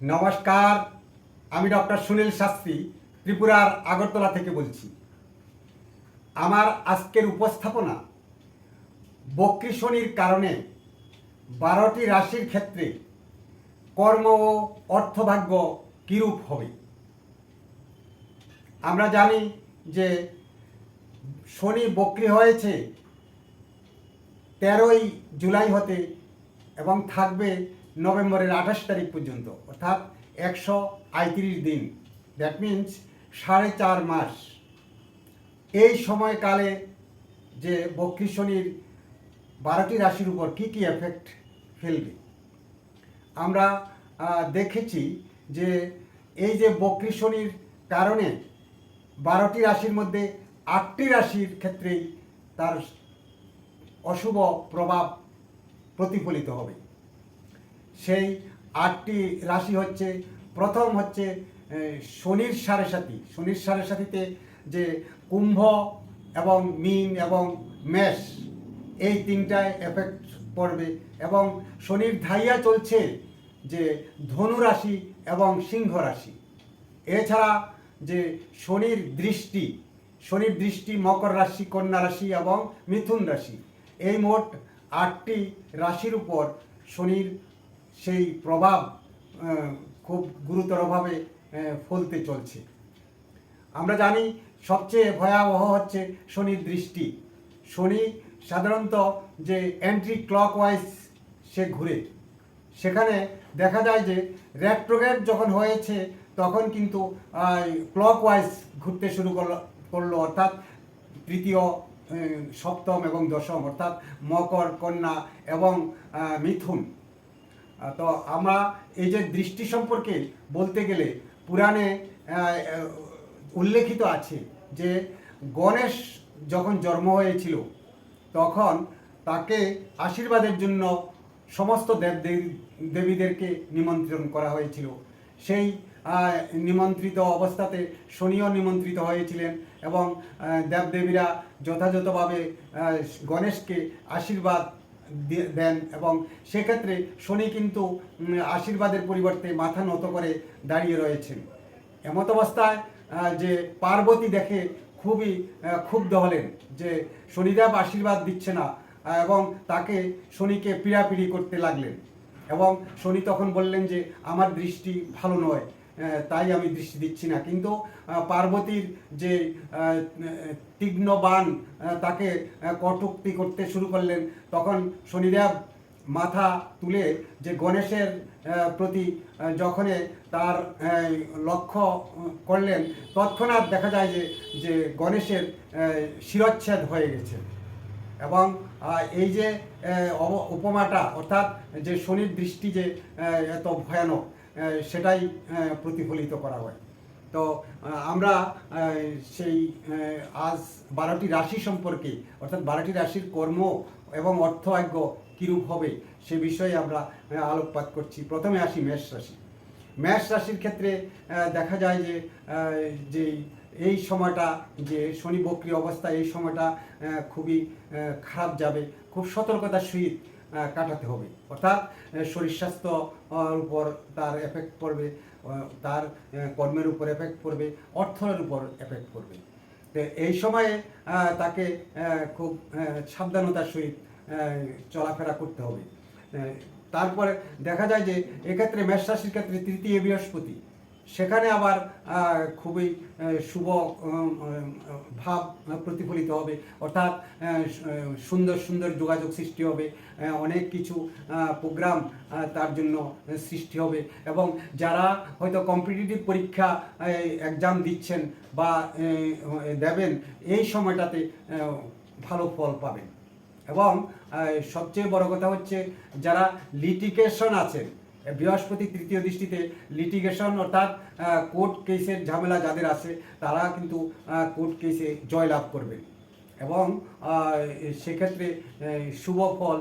নমস্কার, আমি ডক্টর সুনীল শাস্ত্রী, ত্রিপুরার আগরতলা থেকে বলছি। আমার আজকের উপস্থাপনা বক্রী শনির কারণে বারোটি রাশির ক্ষেত্রে কর্ম ও অর্থভাগ্য কিরূপ হবে? আমরা জানি যে শনি বক্রী হয়েছে তেরোই জুলাই হতে এবং থাকবে নভেম্বরের আঠাশ তারিখ পর্যন্ত, অর্থাৎ একশো আটত্রিশ দিন। দ্যাট মিন্স সাড়ে চার মাস। এই সময়কালে যে বক্রী শনির বারোটি রাশির উপর কী কী এফেক্ট ফেলবে? আমরা দেখেছি যে এই যে বক্রী শনির কারণে বারোটি রাশির মধ্যে আটটি রাশির ক্ষেত্রেই তার অশুভ প্রভাব প্রতিফলিত হবে। সেই আটটি রাশি হচ্ছে, প্রথম হচ্ছে শনির সাড়ে সাথী শনির সাড়ে সাথীতে যে কুম্ভ এবং মিন এবং মেষ, এই তিনটায় এফেক্ট পড়বে এবং শনির ধাইয়া চলছে যে ধনু রাশি এবং সিংহ রাশি। এছাড়া যে শনির দৃষ্টি শনির দৃষ্টি মকর রাশি, কন্যা রাশি এবং মিথুন রাশি। এই মোট আটটি রাশির উপর শনির সেই প্রভাব খুব গুরুতরভাবে ফলতে চলছে। আমরা জানি সবচেয়ে ভয়াবহ হচ্ছে শনির দৃষ্টি। শনি সাধারণত যে অ্যান্টি ক্লকওয়াইজ সে ঘুরে। সেখানে দেখা যায় যে রেট্রোগ্রেড যখন হয়েছে, তখন কিন্তু ক্লকওয়াইজ ঘুরতে শুরু করল করল। অর্থাৎ তৃতীয় সপ্তম এবং দশম, অর্থাৎ মকর, কন্যা এবং মিথুন। তো আমরা এই যে দৃষ্টি সম্পর্কে বলতে গেলে পুরাণে উল্লেখিত আছে যে গণেশ যখন জন্ম হয়েছিল, তখন তাকে আশীর্বাদের জন্য সমস্ত দেব দেবী- দেবীদেরকে নিমন্ত্রণ করা হয়েছিল। সেই নিমন্ত্রিত অবস্থাতে শনিও নিমন্ত্রিত হয়েছিলেন এবং দেবদেবীরা যথাযথভাবে গণেশকে আশীর্বাদ দেন এবং সেক্ষেত্রে শনি কিন্তু আশীর্বাদের পরিবর্তে মাথা নত করে দাঁড়িয়ে রয়েছেন। এমত অবস্থায় যে পার্বতী দেখে খুবই ক্ষুব্ধ হলেন যে শনিদেব আশীর্বাদ দিচ্ছে না এবং তাকে শনিকে পিড়াপিড়ি করতে লাগলেন। এবং শনি তখন বললেন যে, আমার দৃষ্টি ভালো নয়। তাই আমি দৃষ্টি দিচ্ছি না। কিন্তু পার্বতীর যে তীক্ষ্ণ বান তাকে কটুক্তি করতে শুরু করলেন তখন শনিদেব মাথা তুলে যে গণেশের প্রতি আহ, যখনই তার লক্ষ্য করলেন তৎক্ষণাৎ দেখা যায় যে যে গণেশের শিরচ্ছেদ হয়ে গেছে। এবং এই যে উপমাটা অর্থাৎ যে শনির দৃষ্টি যে এত ভয়ানক সেটাই প্রতিফলিত করা হয়। তো আমরা সেই আজ বারোটি রাশি সম্পর্কে, অর্থাৎ বারোটি রাশির কর্ম এবং অর্থভাগ্য কীরূপ হবে, সে বিষয়ে আমরা আলোকপাত করছি। প্রথমে আসি মেষ রাশি। মেষ রাশির ক্ষেত্রে দেখা যায় যে যে এই সময়টা, যে শনি বক্রী অবস্থা, এই সময়টা খুবই খারাপ যাবে, খুব সতর্কতার সহিত কাটাতে হবে। অর্থাৎ শরীর স্বাস্থ্য আহ, উপর তার এফেক্ট পড়বে তার কর্মের উপর এফেক্ট পড়বে অর্থের উপর এফেক্ট পড়বে। এই সময়ে তাকে খুব সাবধানতার সহিত চলাফেরা করতে হবে। তারপরে দেখা যায় যে এক্ষেত্রে মেষ রাশির ক্ষেত্রে তৃতীয় বৃহস্পতি। সেখানে আবার খুবই শুভ ভাব প্রতিফলিত হবে। অর্থাৎ সুন্দর সুন্দর যোগাযোগ সৃষ্টি হবে। অনেক কিছু প্রোগ্রাম তার জন্য সৃষ্টি হবে। এবং যারা হয়তো কম্পিটিটিভ পরীক্ষা এক্সাম দিচ্ছেন বা দেবেন, এই সময়টাতে ভালো ফল পাবেন। এবং সবচেয়ে বড় কথা হচ্ছে, যারা লিটিকেশন আছেন বৃহস্পতি তৃতীয় দৃষ্টিতে লিটিগেশন অর্থাৎ কোর্ট কেসের ঝামেলা যাদের আছে, তারা কিন্তু কোর্ট কেসে জয়লাভ করবে। এবং সেক্ষেত্রে শুভ ফল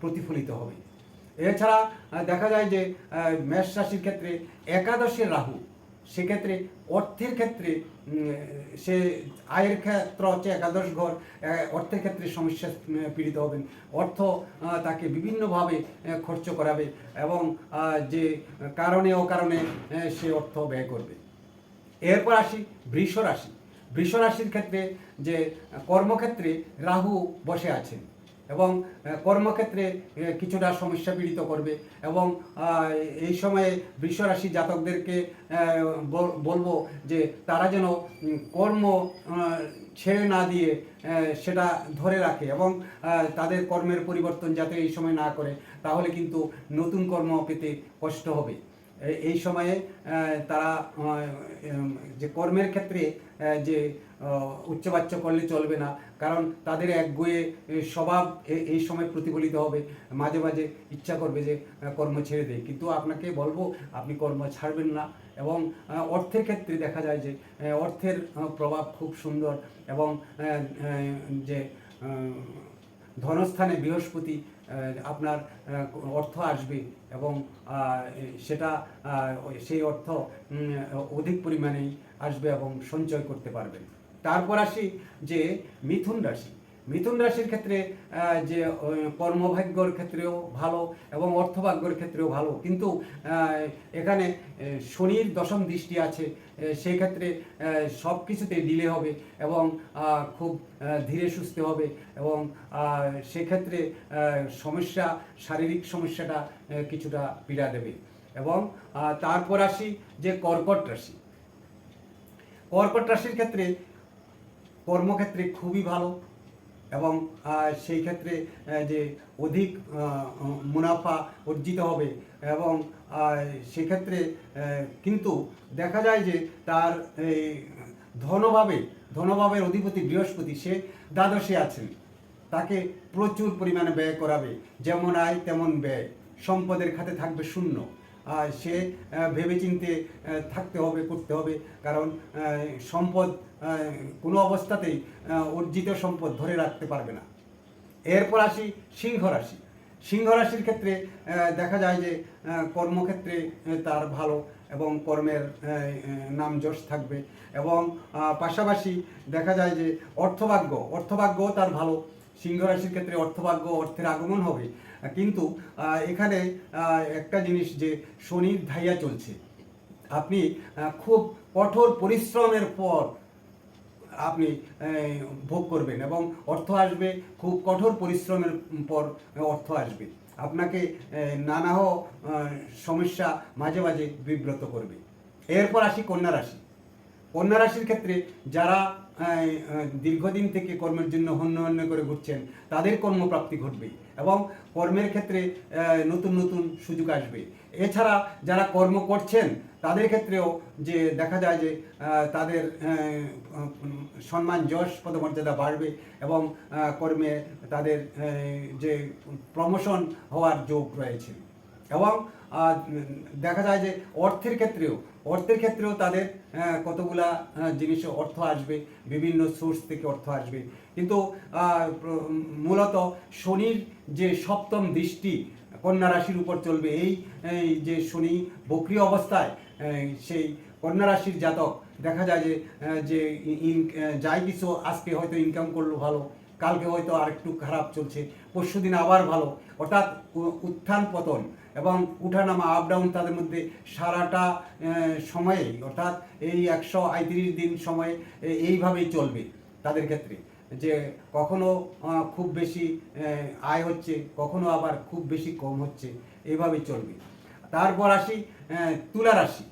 প্রতিফলিত হবে। এছাড়া দেখা যায় যে মেষ রাশির ক্ষেত্রে একাদশের রাহু সেক্ষেত্রে অর্থের ক্ষেত্রে সে আয়ের ক্ষেত্র হচ্ছে একাদশ ঘর অর্থের ক্ষেত্রে সমস্যা পীড়িত হবেন। অর্থ তাকে বিভিন্নভাবে খরচ করাবে এবং যে কারণে অকারণে সে অর্থ ব্যয় করবে। এরপর আসি বৃষ রাশি বৃষ রাশির ক্ষেত্রে যে কর্মক্ষেত্রে রাহু বসে আছেন। এবং কর্মক্ষেত্রে কিছুটা সমস্যা পীড়িত করবে এবং এই সময়ে বৃষ রাশি জাতকদেরকে বলব যে তারা যেন কর্ম ছেড়ে না দিয়ে সেটা ধরে রাখে এবং তাদের কর্মের পরিবর্তন যাতে এই সময় না করে, তাহলে কিন্তু নতুন কর্ম পেতে কষ্ট হবে। এই- সময়ে তারা যে কর্মের ক্ষেত্রে যে উচ্চবাচ্য করলে চলবে না। কারণ তাদের একগুয়ে এ, স্বভাব এই সময় প্রতিফলিত হবে। মাঝে মাঝে ইচ্ছা করবে যে কর্ম ছেড়ে দেয়। কিন্তু আপনাকে বলব আপনি কর্ম ছাড়বেন না। এবং অর্থের ক্ষেত্রে দেখা যায় যে অর্থের প্রভাব খুব সুন্দর। এবং যে ধনস্থানে বৃহস্পতি আপনার অর্থ আসবে এবং সেটা সেই অর্থ অধিক পরিমাণেই আসবে এবং সঞ্চয় করতে পারবেন। তারপর আসি যে মিথুন রাশি। মিথুন রাশির ক্ষেত্রে যে কর্মভাগ্যর ক্ষেত্রেও ভালো এবং অর্থভাগ্যর ক্ষেত্রেও ভালো। কিন্তু এখানে শনির দশম দৃষ্টি আছে সেই ক্ষেত্রে সব কিছুতে ডিলে হবে এবং খুব ধীরে সুস্থে হবে এবং সেক্ষেত্রে সমস্যা, শারীরিক সমস্যাটা কিছুটা পীড়া দেবে এবং তারপর আসি যে কর্কট রাশি। কর্কট রাশির ক্ষেত্রে কর্মক্ষেত্রে খুবই ভালো এবং সেই ক্ষেত্রে যে অধিক মুনাফা অর্জিত হবে এবং সেক্ষেত্রে কিন্তু দেখা যায় যে তার এই ধনভাবে, ধনভাবের অধিপতি বৃহস্পতি, সে দ্বাদশে আছেন। তাকে প্রচুর পরিমাণে ব্যয় করাবে। যেমন আয়, তেমন ব্যয়। সম্পদের খাতে থাকবে শূন্য। সে ভেবেচিন্তে থাকতে হবে, করতে হবে। কারণ সম্পদ কোনো অবস্থাতেই অর্জিত সম্পদ ধরে রাখতে পারবে না। এরপর আসি সিংহ রাশি। সিংহ রাশির ক্ষেত্রে দেখা যায় যে কর্মক্ষেত্রে তার ভালো এবং কর্মের নাম যশ থাকবে এবং পাশাপাশি দেখা যায় যে, অর্থভাগ্য অর্থভাগ্যও তার ভালো। সিংহ রাশির ক্ষেত্রে অর্থভাগ্য অর্থের আগমন হবে। কিন্তু এখানে একটা জিনিস যে, শনির ধাইয়া চলছে। আপনি খুব কঠোর পরিশ্রমের পর আপনি ভোগ করবেন এবং অর্থ আসবে খুব কঠোর পরিশ্রমের পর অর্থ আসবে। আপনাকে আহ, নানা সমস্যা মাঝে মাঝে বিব্রত করবে। এরপর আসি কন্যা রাশি। কন্যা রাশির ক্ষেত্রে যারা দীর্ঘদিন থেকে কর্মের জন্য হন্য হন্য করে ঘুরছেন তাদের কর্মপ্রাপ্তি ঘটবে। এবং কর্মের ক্ষেত্রে নতুন নতুন সুযোগ আসবে। এছাড়া যারা কর্ম করছেন, তাদের ক্ষেত্রেও যে দেখা যায় যে তাদের সম্মান, যশ, পদমর্যাদা বাড়বে এবং কর্মে তাদের যে প্রমোশন হওয়ার যোগ রয়েছে। এবং দেখা যায় যে অর্থের ক্ষেত্রেও অর্থের ক্ষেত্রেও তাদের কতগুলা জিনিস অর্থ আসবে, বিভিন্ন সোর্স থেকে অর্থ আসবে। কিন্তু মূলত শনির যে সপ্তম দৃষ্টি কন্যা রাশির উপর চলবে, এই যে শনি বক্রি অবস্থায় সেই কন্যা রাশির জাতক, দেখা যায় যে যে যাই কিছু আজকে হয়তো ইনকাম করল ভালো, কালকে হয়তো আরেকটু খারাপ চলছে পরশু দিন আবার ভালো। অর্থাৎ উত্থান পতন এবং উঠানামা আপ ডাউন তাদের মধ্যে সারাটা সময়ে, অর্থাৎ এই একশো আইত্রিশ দিন সময়ে এইভাবেই চলবে তাদের ক্ষেত্রে। যে কখনো খুব বেশি আয় হচ্ছে, কখনো আবার খুব বেশি কম হচ্ছে এইভাবেই চলবে। তারপর আসি তুলা রাশি।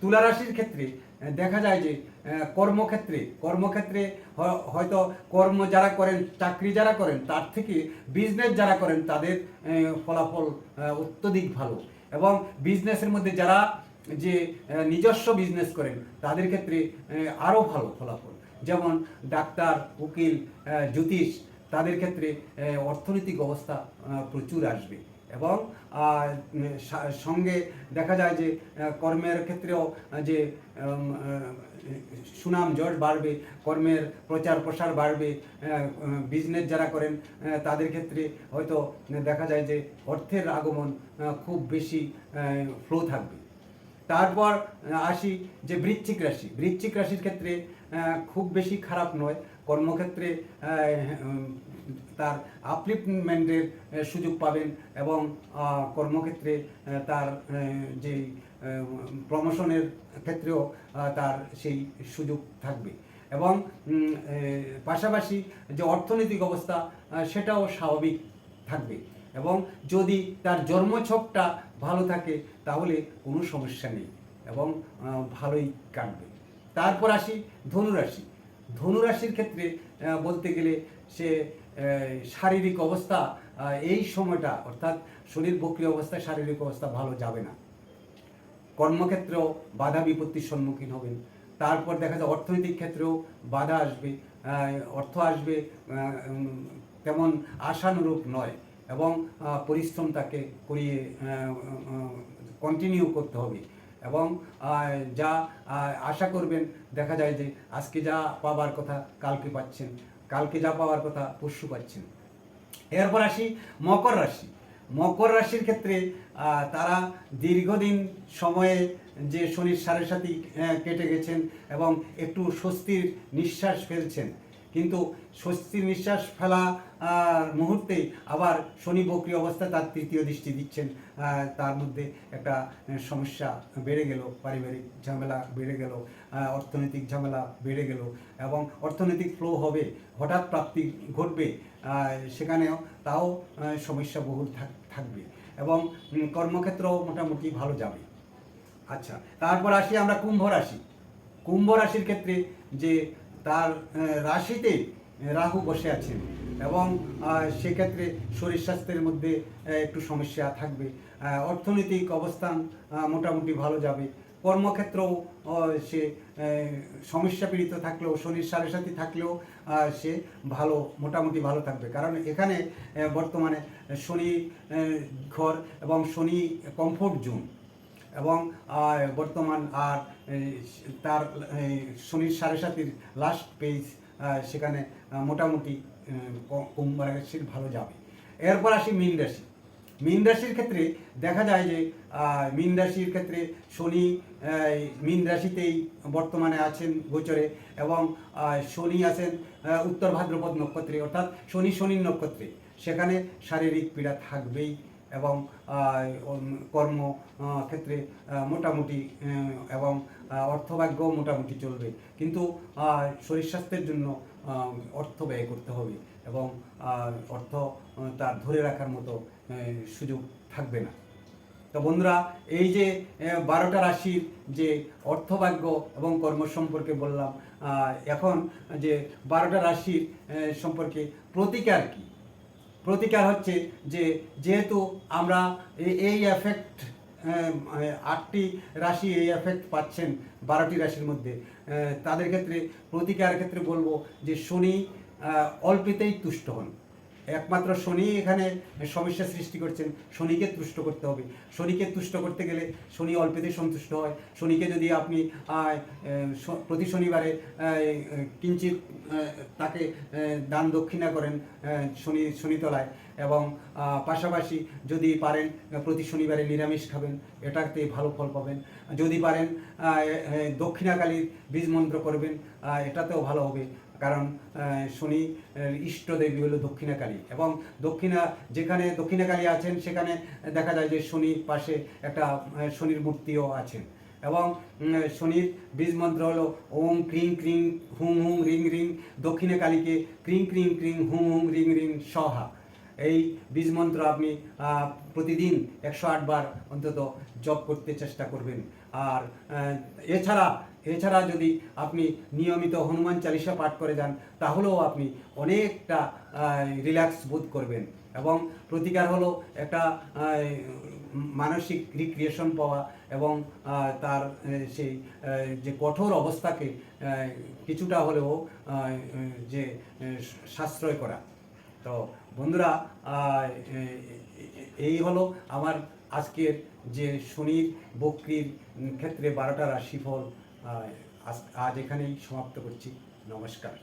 তুলা রাশির ক্ষেত্রে দেখা যায় যে কর্মক্ষেত্রে কর্মক্ষেত্রে হয়তো কর্ম যারা করেন, চাকরি যারা করেন, তার থেকে বিজনেস যারা করেন, তাদের ফলাফল অত্যধিক ভালো। এবং বিজনেসের মধ্যে যারা যে নিজস্ব বিজনেস করেন, তাদের ক্ষেত্রে আরও ভালো ফলাফল। যেমন ডাক্তার, উকিল জ্যোতিষ, তাদের ক্ষেত্রে অর্থনৈতিক অবস্থা প্রচুর আসবে। এবং সঙ্গে দেখা যায় যে কর্মের ক্ষেত্রেও যে সুনাম যশ বাড়বে, কর্মের প্রচার প্রসার বাড়বে বিজনেস যারা করেন তাদের ক্ষেত্রে হয়তো দেখা যায় যে, অর্থের আগমন খুব বেশি ফ্লো থাকবে। তারপর আসি যে, বৃশ্চিক রাশি। বৃশ্চিক রাশির ক্ষেত্রে খুব বেশি খারাপ নয়। কর্মক্ষেত্রে তার আপলিফমেন্টের সুযোগ পাবেন এবং কর্মক্ষেত্রে তার যে প্রমোশনের ক্ষেত্রেও তার সেই সুযোগ থাকবে। এবং পাশাপাশি যে অর্থনৈতিক অবস্থা সেটাও স্বাভাবিক থাকবে। এবং যদি তার জন্মছকটা ভালো থাকে, তাহলে কোনো সমস্যা নেই এবং ভালোই কাটবে। তারপর আসি ধনুরাশি। ধনুরাশির ক্ষেত্রে বলতে গেলে সে শারীরিক অবস্থা এই সময়টা, অর্থাৎ শরীর বক্রিয় অবস্থায় শারীরিক অবস্থা ভালো যাবে না। কর্মক্ষেত্রেও বাধা বিপত্তির সম্মুখীন হবেন। তারপর দেখা যায় অর্থনৈতিক ক্ষেত্রেও বাধা আসবে অর্থ আসবে তেমন আশানুরূপ নয় এবং পরিশ্রম তাকে করিয়ে কন্টিনিউ করতে হবে এবং যা আশা করবেন, দেখা যায় যে আজকে যা পাবার কথা কালকে পাচ্ছেন। কালকে যা পাওয়ার কথা পরশু পাচ্ছেন। এরপর আসি মকর রাশি। মকর রাশির ক্ষেত্রে তারা দীর্ঘদিন সময়ে যে শনির সাড়ে সাথী কেটে গেছেন এবং একটু স্বস্তির নিঃশ্বাস ফেলছেন। কিন্তু স্বস্তির নিঃশ্বাস ফেলা মুহূর্তে আবার শনি বক্রি অবস্থায় তার তৃতীয় দৃষ্টি দিচ্ছেন। তার মধ্যে একটা সমস্যা বেড়ে গেল পারিবারিক ঝামেলা বেড়ে গেল অর্থনৈতিক ঝামেলা বেড়ে গেল এবং অর্থনৈতিক ফ্লো হবে হঠাৎ প্রাপ্তি ঘটবে সেখানেও তাও সমস্যা বহুল থাক- থাকবে এবং উম, কর্মক্ষেত্রও মোটামুটি ভালো যাবে। আচ্ছা তারপর আসি আমরা কুম্ভ রাশি। কুম্ভ রাশির ক্ষেত্রে যে তার রাশিতে রাহু বসে আছেন। এবং সেক্ষেত্রে শরীর স্বাস্থ্যের মধ্যে একটু সমস্যা থাকবে। অর্থনৈতিক অবস্থান মোটামুটি ভালো যাবে। কর্মক্ষেত্রেও সে সমস্যা পীড়িত থাকলেও শনির সাড়ে সাথে থাকলেও সে ভালো, মোটামুটি ভালো থাকবে। কারণ এখানে বর্তমানে শনি ঘর এবং শনি কমফোর্ট জোন এবং বর্তমান আর তার শনির সাড়ে সাতির লাস্ট পেজ সেখানে মোটামুটি কুম্ভ রাশির ভালো যাবে। এরপর আসি মীন রাশি। মীন রাশির ক্ষেত্রে দেখা যায় যে মীন রাশির ক্ষেত্রে শনি মীন রাশিতেই বর্তমানে আছেন গোচরে এবং শনি আছেন উত্তর ভাদ্রপদ নক্ষত্রে। অর্থাৎ শনি শনির নক্ষত্রে। সেখানে শারীরিক পীড়া থাকবেই। এবং কর্ম ক্ষেত্রে মোটামুটি এবং অর্থভাগ্য মোটামুটি চলবে। কিন্তু শরীর স্বাস্থ্যের জন্য অর্থ ব্যয় করতে হবে এবং অর্থ তার ধরে রাখার মতো সুযোগ থাকবে না। তো বন্ধুরা, এই যে বারোটা রাশির যে অর্থভাগ্য এবং কর্ম সম্পর্কে বললাম এখন যে বারোটা রাশির সম্পর্কে প্রতিকার কি? প্রতিকার হচ্ছে যে যেহেতু আমরা এই এফেক্ট আটটি রাশি এই এফেক্ট পাচ্ছেন, বারোটি রাশির মধ্যে তাদের ক্ষেত্রে প্রতিকার ক্ষেত্রে বলব যে শনি অল্পেতেই তুষ্ট হন। একমাত্র শনি এখানে সমস্যা সৃষ্টি করছেন। শনিকে তুষ্ট করতে হবে। শনিকে তুষ্ট করতে গেলে শনি অল্পেতেই সন্তুষ্ট হয়। শনিকে যদি আপনি প্রতি শনিবারে কিঞ্চিত তাকে দান দক্ষিণা করেন শনি, শনিতলায় এবং পাশাপাশি যদি পারেন, প্রতি শনিবারে নিরামিষ খাবেন, এটাতে ভালো ফল পাবেন। যদি পারেন দক্ষিণাকালীর বীজ মন্ত্র করবেন এটাতেও ভালো হবে। কারণ শনি আহ, ইষ্টদেবী হলো দক্ষিণাকালী এবং দক্ষিণা যেখানে দক্ষিণাকালী আছেন সেখানে দেখা যায় যে শনির পাশে একটা শনির মূর্তিও আছেন এবং শনির বীজ মন্ত্র হলো ওম ক্রিং ক্রিং হুম হুম রিং রিং দক্ষিণে কালীকে ক্রিং ক্রিং ক্রিং হুম হুম রিং রিং সহা। এই বীজ মন্ত্র আপনি প্রতিদিন একশো আট বার অন্তত জপ করতে চেষ্টা করবেন। আর এছাড়া এছাড়া যদি আপনি নিয়মিত হনুমান চালিসা পাঠ করে যান, তাহলেও আপনি অনেকটা রিল্যাক্স বোধ করবেন। এবং প্রতিকার হলো একটা মানসিক রিক্রিয়েশন পাওয়া এবং তার সেই যে কঠোর অবস্থাকে কিছুটা হলেও যে সাশ্রয় করা। তো বন্ধুরা এই হলো আমার আজকের যে শনির, বক্রির ক্ষেত্রে বারোটা রাশিফল। আজ এখানেই সমাপ্ত করছি। নমস্কার।